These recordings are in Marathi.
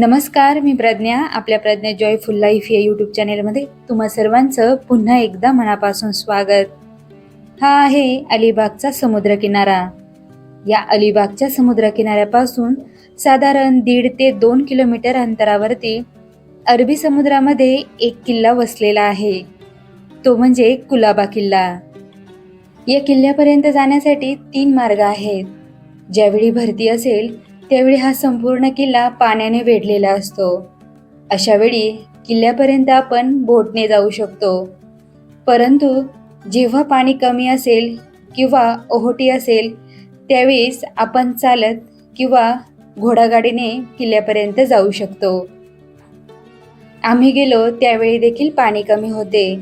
नमस्कार मी प्रज्ञा. आपल्या प्रज्ञा जॉयफुल लाईफ या यूट्यूब चॅनेलमध्ये तुम्हा सर्वांचं पुन्हा एकदा मनापासून स्वागत. हा आहे अलिबागचा समुद्रकिनारा. या अलिबागच्या समुद्रकिनाऱ्यापासून साधारण दीड ते दोन किलोमीटर अंतरावरती अरबी समुद्रामध्ये एक किल्ला वसलेला आहे. तो म्हणजे कुलाबा किल्ला. या किल्ल्यापर्यंत जाण्यासाठी तीन मार्ग आहेत. ज्यावेळी भरती असेल त्यावेळी हा संपूर्ण किल्ला पाण्याने वेढलेला असतो. अशा वेळी किल्ल्यापर्यंत आपण बोटने जाऊ शकतो. परंतु जेव्हा पाणी कमी असेल किंवा ओहोटी असेल त्यावेळेस आपण चालत किंवा घोडागाडीने किल्ल्यापर्यंत जाऊ शकतो. आम्ही गेलो त्यावेळी देखील पाणी कमी होते.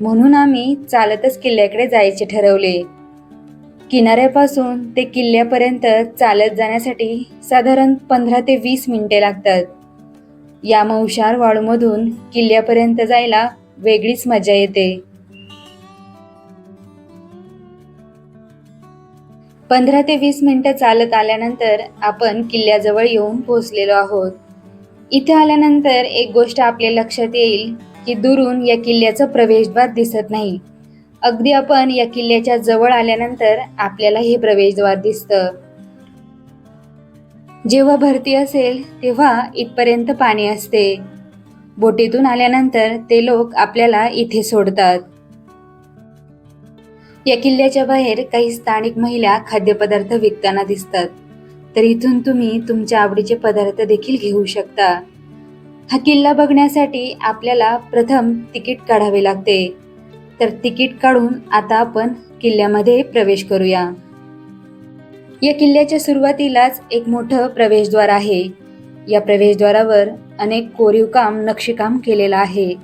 म्हणून आम्ही चालतच किल्ल्याकडे जायचे ठरवले. किनाऱ्यापासून ते किल्ल्यापर्यंत चालत जाण्यासाठी साधारण पंधरा ते वीस मिनिटे लागतात. या मौशार वाळूमधून किल्ल्यापर्यंत जायला वेगळीच मजा येते. पंधरा ते वीस मिनिटं चालत आल्यानंतर आपण किल्ल्याजवळ येऊन पोहोचलेलो आहोत. इथे आल्यानंतर एक गोष्ट आपल्या लक्षात येईल की दुरून या किल्ल्याचं प्रवेशद्वार दिसत नाही. अगदी आपण या किल्ल्याच्या जवळ आल्यानंतर आपल्याला हे प्रवेशद्वार दिसतं. जेव्हा भरती असेल तेव्हा इथपर्यंत पाणी असते. बोटीतून आल्यानंतर ते लोक आपल्याला इथे सोडतात. या किल्ल्याच्या बाहेर काही स्थानिक महिला खाद्यपदार्थ विकताना दिसतात. तर इथून तुम्ही तुमच्या आवडीचे पदार्थ देखील घेऊ शकता. हा किल्ला बघण्यासाठी आपल्याला प्रथम तिकीट काढावे लागते. तर तिकीट काढून आता आपण किल्ल्यामध्ये प्रवेश करूया. या किल्ल्याच्या सुरुवातीलाच एक मोठं प्रवेशद्वार आहे. या प्रवेशद्वारावर अनेक कोरीव काम नक्षीकाम केलेलं आहे.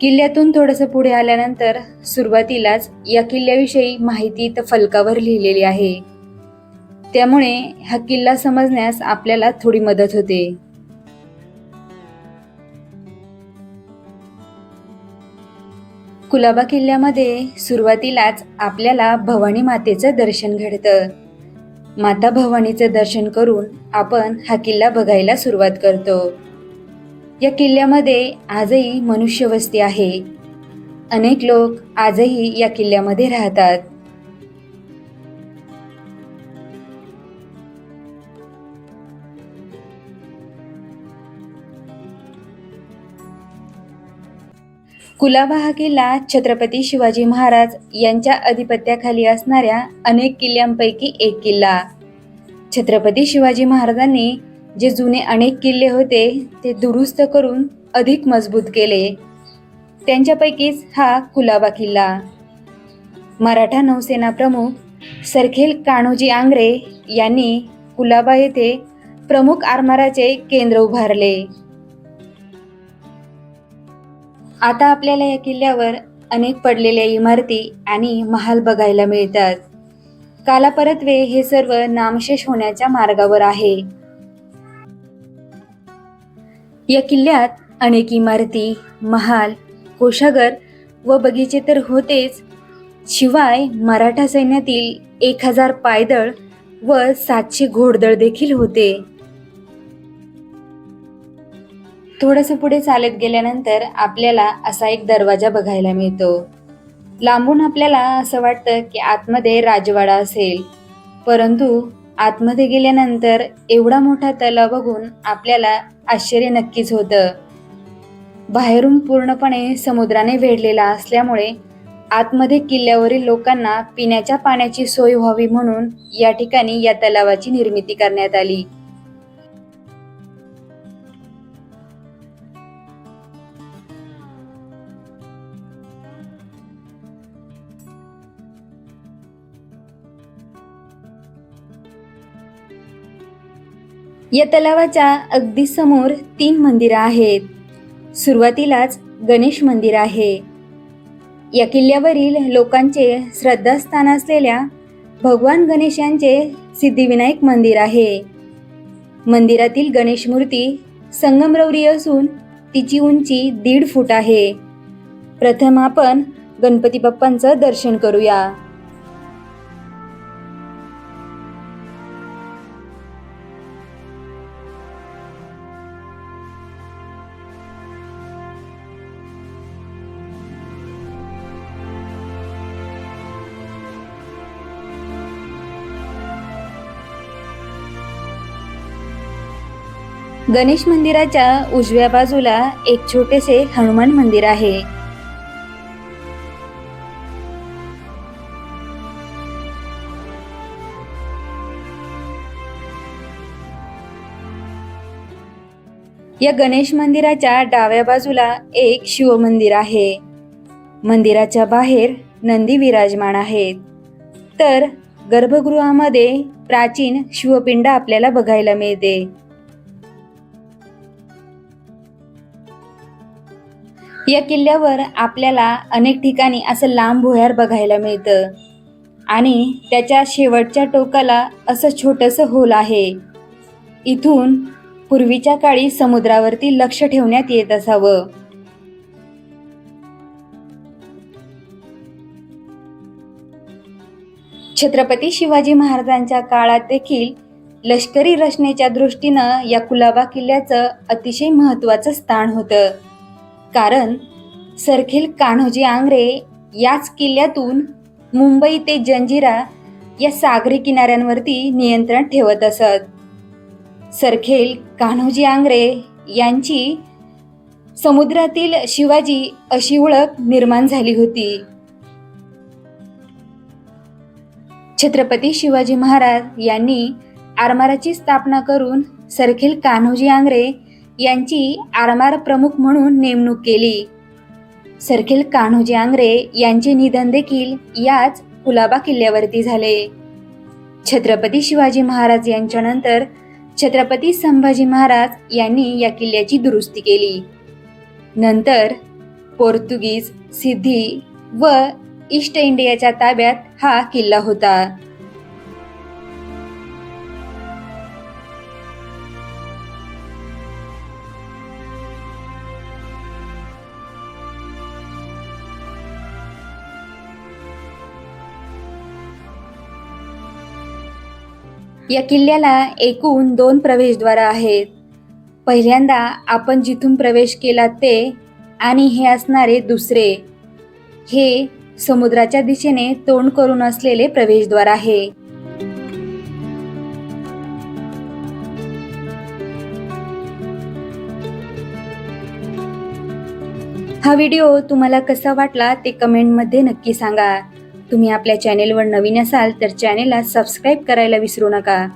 किल्ल्यातून थोडंसं पुढे आल्यानंतर सुरुवातीलाच या किल्ल्याविषयी माहिती इथं फलकावर लिहिलेली आहे. त्यामुळे हा किल्ला समजण्यास आपल्याला थोडी मदत होते. कुलाबा किल्ल्यामध्ये सुरुवातीलाच आपल्याला भवानी मातेचं दर्शन घडतं. माता भवानीचं दर्शन करून आपण हा किल्ला बघायला सुरुवात करतो. या किल्ल्यामध्ये आजही मनुष्यवस्ती आहे. अनेक लोक आजही या किल्ल्यामध्ये राहतात. कुलाबा हा किल्ला छत्रपती शिवाजी महाराज यांच्या अधिपत्याखाली असणाऱ्या अनेक किल्ल्यांपैकी एक किल्ला. छत्रपती शिवाजी महाराजांनी जे जुने अनेक किल्ले होते ते दुरुस्त करून अधिक मजबूत केले. त्यांच्यापैकीच हा कुलाबा किल्ला. मराठा नौसेना प्रमुख सरखेल कान्होजी आंग्रे यांनी कुलाबा येथे प्रमुख आरमाराचे केंद्र उभारले. आता आपल्याला या किल्ल्यावर अनेक पडलेल्या इमारती आणि महाल बघायला मिळतात. कालापरत्वे हे सर्व नामशेष होण्याच्या मार्गावर आहे. या किल्ल्यात अनेक इमारती महाल कोशागर व बगीचे तर होतेच. शिवाय मराठा सैन्यातील एक हजार पायदळ व सातशे घोडदळ देखील होते. थोडंसं पुढे चालत गेल्यानंतर आपल्याला असा एक दरवाजा बघायला मिळतो. लांबून आपल्याला असं वाटतं की आतमध्ये राजवाडा असेल. परंतु आतमध्ये गेल्यानंतर एवढा मोठा तलाव बघून आपल्याला आश्चर्य नक्कीच होतं. बाहेरून पूर्णपणे समुद्राने वेढलेला असल्यामुळे आतमध्ये किल्ल्यावरील लोकांना पिण्याच्या पाण्याची सोय व्हावी म्हणून या ठिकाणी या तलावाची निर्मिती करण्यात आली. या तलावाच्या अगदी समोर तीन मंदिरं आहेत. सुरुवातीलाच गणेश मंदिर आहे. या किल्ल्यावरील लोकांचे श्रद्धास्थान असलेल्या भगवान गणेश यांचे सिद्धिविनायक मंदिर आहे. मंदिरातील गणेश मूर्ती संगमरवरी असून तिची उंची दीड फूट आहे. प्रथम आपण गणपती बाप्पांचं दर्शन करूया. गणेश मंदिराच्या उजव्या बाजूला एक छोटेसे हनुमान मंदिर आहे. या गणेश मंदिराच्या डाव्या बाजूला एक शिवमंदिर आहे. मंदिराच्या बाहेर नंदी विराजमान आहेत. तर गर्भगृहामध्ये प्राचीन शिवपिंड आपल्याला बघायला मिळते. या किल्ल्यावर आपल्याला अनेक ठिकाणी असं लांब भुयार बघायला मिळतं. आणि त्याच्या शेवटच्या टोकाला असं छोटंसं होल आहे. इथून पूर्वीच्या काळी समुद्रावरती लक्ष ठेवण्यात येत असावं. छत्रपती शिवाजी महाराजांच्या काळात देखील लष्करी रचनेच्या दृष्टीनं या कुलाबा किल्ल्याचं अतिशय महत्त्वाचं स्थान होतं. कारण सरखेल कान्होजी आंग्रे याच किल्ल्यातून मुंबई ते जंजिरा या सागरी किनाऱ्यांवरती नियंत्रण ठेवत असत. सरखेल कान्होजी आंग्रे यांची समुद्रातील शिवाजी अशी ओळख निर्माण झाली होती. छत्रपती शिवाजी महाराज यांनी आरमाराची स्थापना करून सरखेल कान्होजी आंग्रे यांची आरमार प्रमुख म्हणून नेमणूक केली. सरखेल कान्होजी आंग्रे यांचे निधन देखील याच कुलाबा किल्ल्यावरती झाले. छत्रपती शिवाजी महाराज यांच्यानंतर छत्रपती संभाजी महाराज यांनी या किल्ल्याची दुरुस्ती केली. नंतर पोर्तुगीज सिद्धी व ईस्ट इंडियाच्या ताब्यात हा किल्ला होता. या किल्ल्याला एकूण दोन प्रवेशद्वार आहेत. पहिल्यांदा आपण जिथून प्रवेश केला ते आणि हे असणारे दुसरे. हे समुद्राच्या दिशेने तोंड करून असलेले प्रवेशद्वार आहे. हा व्हिडिओ तुम्हाला कसा वाटला ते कमेंटमध्ये नक्की सांगा. तुम्ही आपल्या चॅनेलवर नवीन असाल तर चॅनेलला सबस्क्राईब करायला विसरू नका.